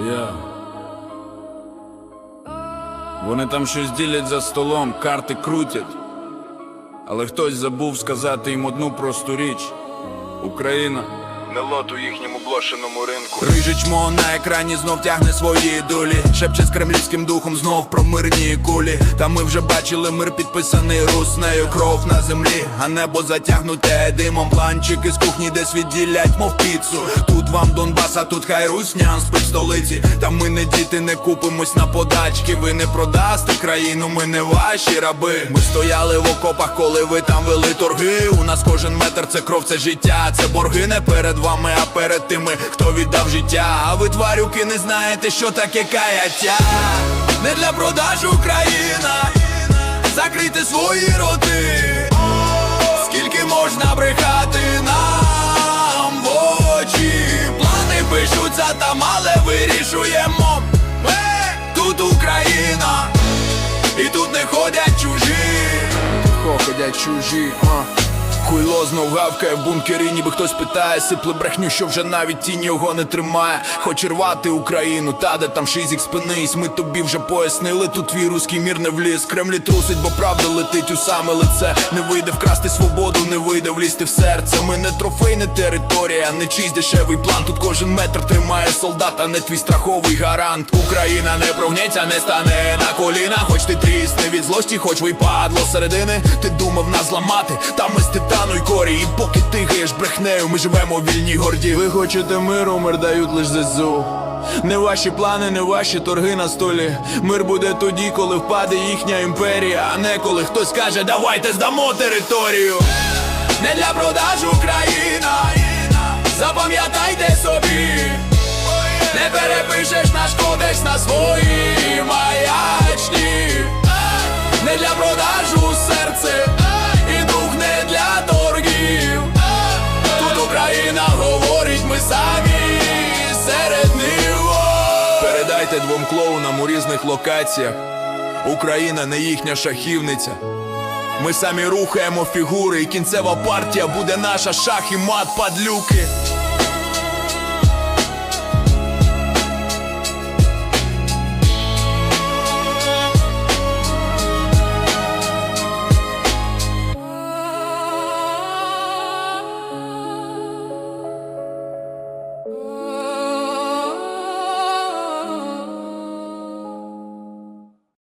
Я. Вони там щось ділять за столом, карти крутять. Але хтось забув сказати їм одну просту річ: Україна. Не лот у їхньому блошеному ринку. Чмо на екрані знов тягне свої долі. Шепче з кремлівським духом знов про мирні кулі. Та ми вже бачили мир підписаний руснею. Кров на землі, а небо затягнуте димом. Планчики з кухні десь відділять, мов піцу. Тут вам Донбас, а тут хай руснян спить в столиці. Та ми не діти, не купимось на подачки. Ви не продасте країну, ми не ваші раби. Ми стояли в окопах, коли ви там вели торги. У нас кожен метр це кров, це життя. Це борги не перед вами, а перед тими, хто віддав життя. А ви тварюки не знаєте, що таке каяття. Не для продажу Україна. Закрийте свої роти. Скільки можна брехати нам в очі? Плани пишуться там, але вирішуємо. Ми тут Україна, і тут не ходять чужі. Ходять чужі, а. Хуйло знов гавкає в бункері, ніби хтось питає, сипле брехню, що вже навіть тінь його не тримає. Хоче рвати Україну, та де там шизік спинись. Ми тобі вже пояснили, тут твій руський мір не вліз. Кремлі трусить, бо правда летить у саме лице. Не вийде вкрасти свободу, не вийде влізти в серце. Ми не трофей, не територія, не чийсь дешевий план. Тут кожен метр тримає солдат, а не твій страховий гарант. Україна не прогнеться, не стане на коліна. Хоч ти трісне від злості, хоч випадло середини. Ти думав нас зламати, та ми з титану й корі. І поки ти гиєш брехнею, ми живемо в вільній горді. Ви хочете миру, мир дають лиш ЗСУ. Не ваші плани, не ваші торги на столі. Мир буде тоді, коли впаде їхня імперія, а не коли хтось каже, давайте здамо територію. Не для продажу країна. Запам'ятайте собі, не перепишеш наш кодекс на свої Передайте двом клоунам у різних локаціях. Україна не їхня шахівниця. Ми самі рухаємо фігури, і кінцева партія буде наша шах і мат падлюки.